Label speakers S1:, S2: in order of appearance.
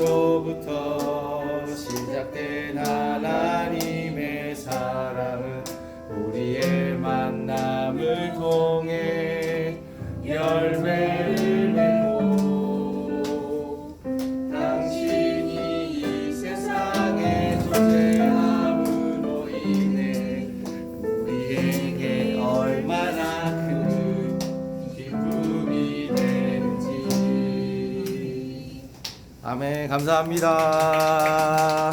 S1: 태초부터 시작된 하나님의 사랑은 우리의 만남을 통해 열매 아멘 감사합니다.